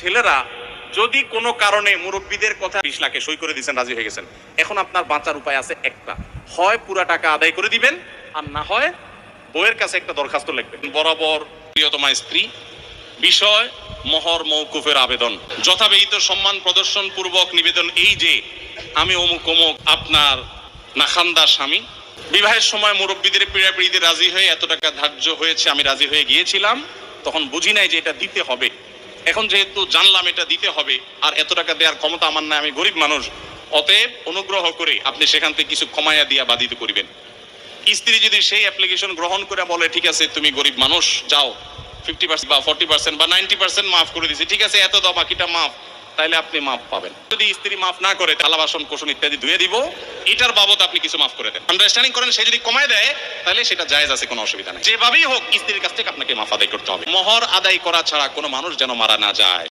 ছেলেরা যদি কোনো কারণে মুরব্বীদের কথা বিশ লাখে সই করে দিয়েছেন, রাজি হয়ে গেছেন, এখন আপনার বাঁচার উপায় আছে একটা। হয় পুরা টাকা আদায় করে দিবেন, আর না হয় বইয়ের কাছে একটা দরখাস্ত লিখবেন। বরাবর প্রিয়তমা স্ত্রী, বিষয় মহর মৌকুফের আবেদন। যথাবিহিত সম্মান প্রদর্শন পূর্বক নিবেদন এই যে, আমি অমুক অমুক আপনার নাখান্দার স্বামী। বিবাহের সময় মুরব্বীদের পীড়াপিড়িতে রাজি হয়ে এত টাকা ধার্য হয়েছে, আমি রাজি হয়ে গিয়েছিলাম, তখন বুঝি নাই যে এটা দিতে হবে। এখন যেহেতু জানলাম এটা দিতে হবে, আর এত টাকা দেওয়ার ক্ষমতা আমার নাই, আমি গরিব মানুষ, অতএব অনুগ্রহ করে আপনি সেখান থেকে কিছু কমাইয়া দিয়া বাধিত করিবেন। স্ত্রী যদি সেই অ্যাপ্লিকেশন গ্রহণ করে বলে, ঠিক আছে, তুমি গরিব মানুষ, যাও ফিফটি পার্সেন্ট বা ফর্টি পার্সেন্ট বা নাইনটি পার্সেন্ট মাফ করে দিছি, ঠিক আছে, এত দাও, বাকিটা মাফ। তাইলে আপনি মাফ পাবেন। যদি স্ত্রী মাফ না করে থালা বাসন কোষণ ইত্যাদি ধুয়ে দিব। এটার বাবদ আপনি কিছু মাফ করে দেন। আন্ডারস্ট্যান্ডিং করেন, সে যদি কমায় দেয়, তাহলে সেটা জায়েজ আছে, কোনো অসুবিধা নেই। যেভাবেই হোক, স্ত্রীর কাছ থেকে আপনাকে মাফ আদায় করতে হবে। মহর আদায় করা ছাড়া কোনো মানুষ যেন মারা না যায়।